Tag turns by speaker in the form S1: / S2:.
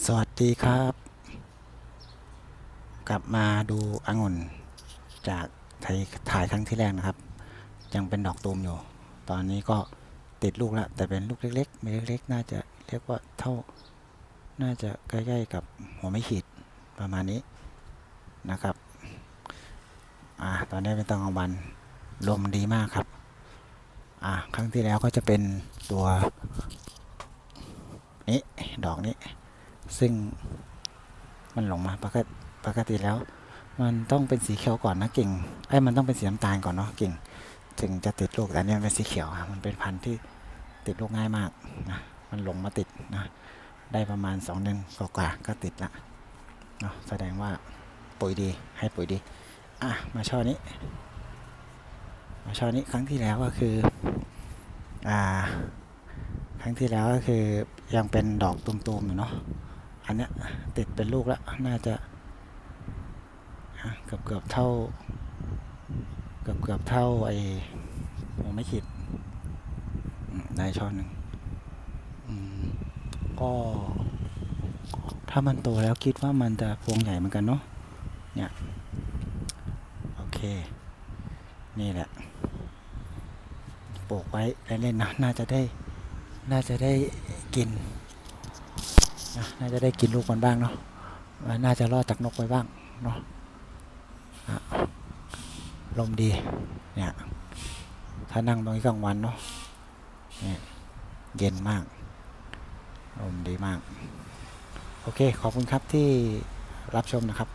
S1: สวัสดีครับ กลับมาดูองุ่น จากถ่ายถ่ายครั้งที่แรกนะครับ ยังเป็นดอกตูมอยู่ ตอนนี้ก็ติดลูกแล้วแต่เป็นลูกเล็กๆไม่เล็กๆ น่าจะเรียกว่าเท่า น่าจะใกล้ๆกับหัวไม่ขีดประมาณนี้นะครับอ่าตอนนี้เป็นตอนกลางวันลมดีมากครับอ่าครั้งที่แล้วก็จะเป็นตัวนี้ดอกนี้ ซึ่งมันหลงมาปกติปกติแล้ว มันต้องเป็นสีเขียวก่อนนะกิ่งไอ้มันต้องเป็นสีน้ำตาลก่อนเนาะกิ่ง ถึงจะติดลูกแต่อันนี่มันเป็นสีเขียวอะมันเป็นพันธุ์ที่ติดลูกง่ายมากนะมันหลงมาติดนะได้ประมาณสองเดือนกว่าก็ติดละเนาะแสดงว่าปุ๋ยดีให้ปุ๋ยดีอะมาช่อนี้ มาช่อนี้ครั้งที่แล้วก็คืออ่าครั้งที่แล้วก็คือยังเป็นดอกตุ่มๆอยู่เนาะ อันเนี้ยติดเป็นลูกแล้ว น่าจะเกือบเกือบเท่า เกือบเกือบเท่าไอ้ผมไม่คิดได้ช้อนหนึ่งก็ ถ้ามันโตแล้วคิดว่ามันจะพวงใหญ่เหมือนกันเนาะเนี่ย โอเค นี่แหละปลูกไว้เล่นๆนะน่าจะได้ น่าจะได้กิน น่าจะได้กินลูกมันบ้างเนาะน่าจะรอดจากนกไปบ้างเนาะอะลมดีเนี่ยถ้านั่งตรงนี้กลางวันเนาะเนี่ยเย็นมากลมดีมาก โอเค ขอบคุณครับที่รับชมนะครับ